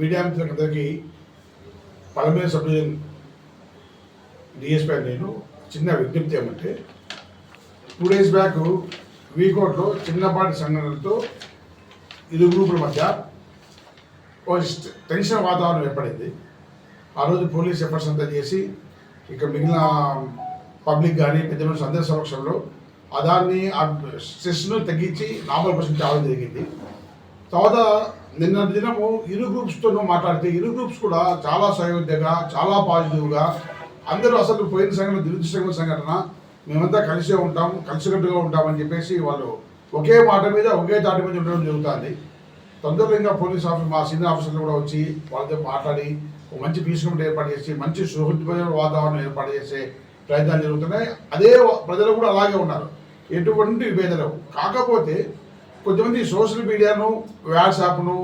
Media మిత్రులందరికీ పలమే sub division DSP నేను చిన్న విజ్ఞప్తి ఏమంటే టూ డేస్ బ్యాక్ వీకోట్లో చిన్నపాటి సంఘటనలతో ఇరు గ్రూపుల మధ్య టెన్షన్ వాతావరణం ఏర్పడింది. ఆ రోజు పోలీస్ ఎఫర్ట్స్ అంతా చేసి ఇక మిగిలిన పబ్లిక్ కానీ పెద్ద మనుషులు అందరి సమక్షంలో దాన్ని ఆ స్ట్రెస్ను తగ్గించి నార్మల్ పర్సెంట్ రావడం జరిగింది. తర్వాత నిన్న దినము ఇరు గ్రూప్స్తో మాట్లాడితే ఇరు గ్రూప్స్ కూడా చాలా సయోధ్యగా చాలా పాజిటివ్గా అందరూ అసలు పోయిన సంఘటన దురదృష్టమైన సంఘటన మేమంతా కలిసే ఉంటాం కలిసికట్టుగా ఉంటామని చెప్పేసి వాళ్ళు ఒకే మాట మీద ఒకే తాటి మీద ఉండడం జరుగుతుంది. తొందరలో ఇంకా పోలీస్ ఆఫీస్ మా సీనియర్ ఆఫీసర్లు కూడా వచ్చి వాళ్ళతో మాట్లాడి మంచి పీస్ కమిటీ ఏర్పాటు చేసి మంచి సుహృద్భమైన వాతావరణం ఏర్పాటు చేసే ప్రయత్నాలు జరుగుతున్నాయి. అదే ప్రజలు కూడా అలాగే ఉన్నారు. ఎటువంటి విభేదలు కాకపోతే కొంతమంది సోషల్ మీడియాను వాట్సాప్ను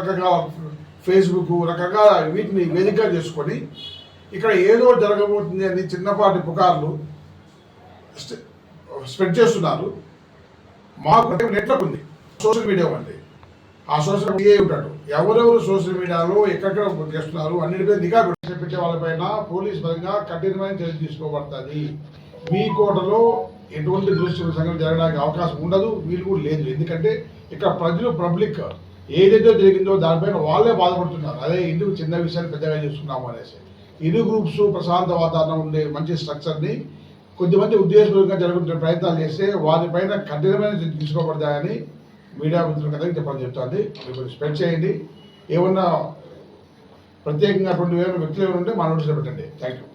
రకంగా ఫేస్బుక్ రకరకాల వీటిని వేదిక చేసుకొని ఇక్కడ ఏదో జరగబోతుంది అని చిన్నపాటి పుకార్లు స్ప్రెడ్ చేస్తున్నారు. మాకు నెట్వర్క్ ఉంది. సోషల్ మీడియా ఉంది. ఆ సోషల్ మీడియా ఉంటాడు? ఎవరెవరు సోషల్ మీడియాలో ఎక్కడెక్కడ చేస్తున్నారు అన్నిటిపై నిఘా పెట్టే వాళ్ళపైన పోలీస్ పరంగా కఠినమైన చర్య తీసుకోబడుతుంది. మీ కోటలో ఎటువంటి దృష్టి సంఘటన జరగడానికి అవకాశం ఉండదు వీలు కూడా లేదు. ఎందుకంటే ఇక్కడ ప్రజలు పబ్లిక్ ఏదైతే జరిగిందో దానిపైన వాళ్ళే బాధపడుతున్నారు. అదే ఎందుకు చిన్న విషయాన్ని పెద్దగా చూస్తున్నాము అనేసి. ఇరు గ్రూప్స్ ప్రశాంత వాతావరణం ఉండే మంచి స్ట్రక్చర్ని కొద్దిమంది ఉద్దేశపూర్వకంగా జరుగుతున్న ప్రయత్నాలు చేస్తే వారిపైన కఠినమైన తీసుకోబడతాయని మీడియా మిత్రుల అందరికీ చెప్పని చెప్తుంది మీరు కొంచెం స్ప్రెడ్ చేయండి. ఏమన్నా ప్రత్యేకంగా అటువంటి వేరే వ్యక్తులు ఏమైనా ఉంటే మా నోటీసులో పెట్టండి. Thank you